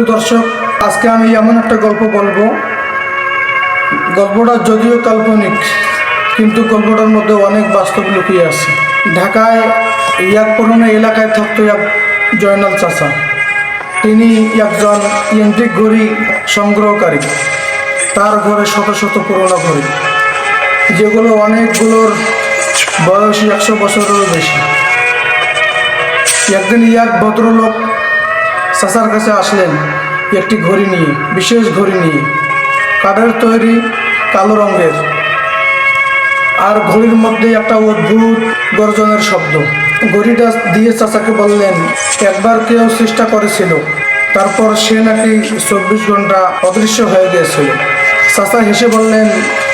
দর্শক, আজকে আমি এমন একটা গল্প বলব। গল্পটা যদিও কাল্পনিক, কিন্তু গল্পটার মধ্যে অনেক বাস্তব লুকিয়ে আছে। ঢাকায় ইয়াক পুরনো এলাকায় থাকতো এক জয়নাল চাচা। তিনি একজন ইলেকট্রিক ঘড়ি সংগ্রহকারী। তার ঘরে শত শত পুরনো ঘড়ি, যেগুলো অনেকগুলোর বয়স একশো বছরেরও বেশি। একদিন ইয়াক ভদ্রলোক চাচার কাছে আসলেন একটি ঘড়ি নিয়ে, বিশেষ ঘড়ি নিয়ে। কাঠের তৈরি কালো রঙের। আর ঘড়ির মধ্যে একটা অদ্ভুত গর্জনের শব্দ। ঘড়িটা দিয়ে চাচাকে বললেন, একবার কেউ চেষ্টা করেছিল। তারপর সে নাকি চব্বিশ ঘণ্টা অদৃশ্য হয়ে গিয়েছিল। চাচা হেসে বললেন,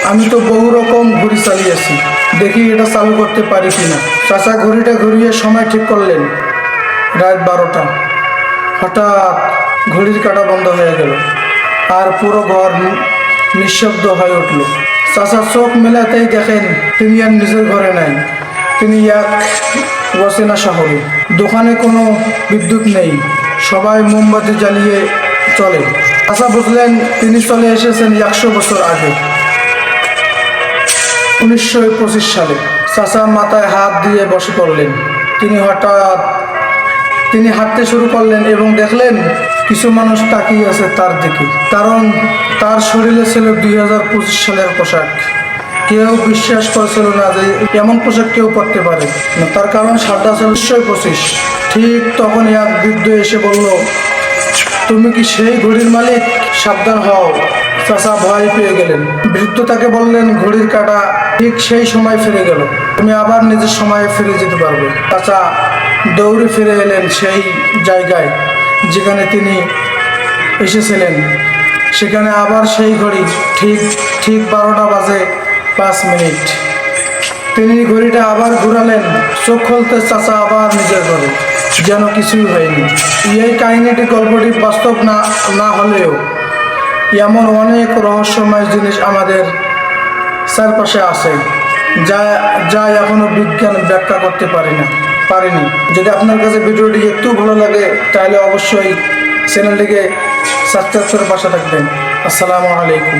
আমি তো বহু রকম ঘড়ি চালিয়েছি। দেখি এটা চালু করতে পারি কিনা। চাচা ঘড়িটা ঘুরিয়ে সময় ঠিক করলেন। রাত বারোটা। হঠাৎ ঘড়ির কাটা বন্ধ হয়ে গেল আর পুরো ঘর নিঃশব্দ হয়ে উঠল। চাচা চোখ মেলাতেই দেখেন তিনি আর নিজের ঘরে নাই। তিনি এক অচেনা শহরে। দোকানে কোনো বিদ্যুৎ নেই। সবাই মোমবাতি জ্বালিয়ে চলে। চাচা বুঝলেন, তিনি চলে এসেছেন একশো বছর আগে। উনিশশো পঁচিশ সালে। চাচা মাথায় হাত দিয়ে বসে পড়লেন। তিনি হঠাৎ তিনি হাঁটতে শুরু করলেন এবং দেখলেন কিছু মানুষ তাকিয়ে আছে তার দিকে। কারণ তার শরীরে ছিল দুই হাজার পঁচিশ সালের পোশাক। কেউ বিশ্বাস করেছিল না যে এমন পোশাক কেউ পরতে পারে। তার কারণ সাতটা ছিল নিশ্চয়ই পঁচিশ। ঠিক তখন এক বৃদ্ধ এসে বলল, তুমি কি সেই ঘড়ির মালিক? সাবধান হও। চাচা ভয় পেয়ে গেলেন। বৃদ্ধ তাকে বললেন, ঘড়ির কাটা ঠিক সেই সময় ফিরে গেল। তুমি আবার নিজের সময়ে ফিরে যেতে পারবে। চাচা দৌড়ে ফিরে এলেন সেই জায়গায় যেখানে তিনি এসেছিলেন। সেখানে আবার সেই ঘড়ি ঠিক ঠিক বারোটা বাজে পাঁচ মিনিট। তিনি ঘড়িটা আবার ঘুরালেন, চোখ খুলতে চাচা আবার নিজের ঘরে, যেন কিছুই হয়নি। এই কাহিনীটি গল্পটি বাস্তব না না হলেও এমন অনেক রহস্যময় জিনিস আমাদের চারপাশে আছে, যা যা এখনও বিজ্ঞান ব্যাখ্যা করতে পারি না। পারেনি। যদি আপনার কাছে ভিডিওটি একটু ভালো লাগে, তাহলে অবশ্যই চ্যানেলটিকে সাবস্ক্রাইব করে পাশে থাকবেন। আসসালামু আলাইকুম।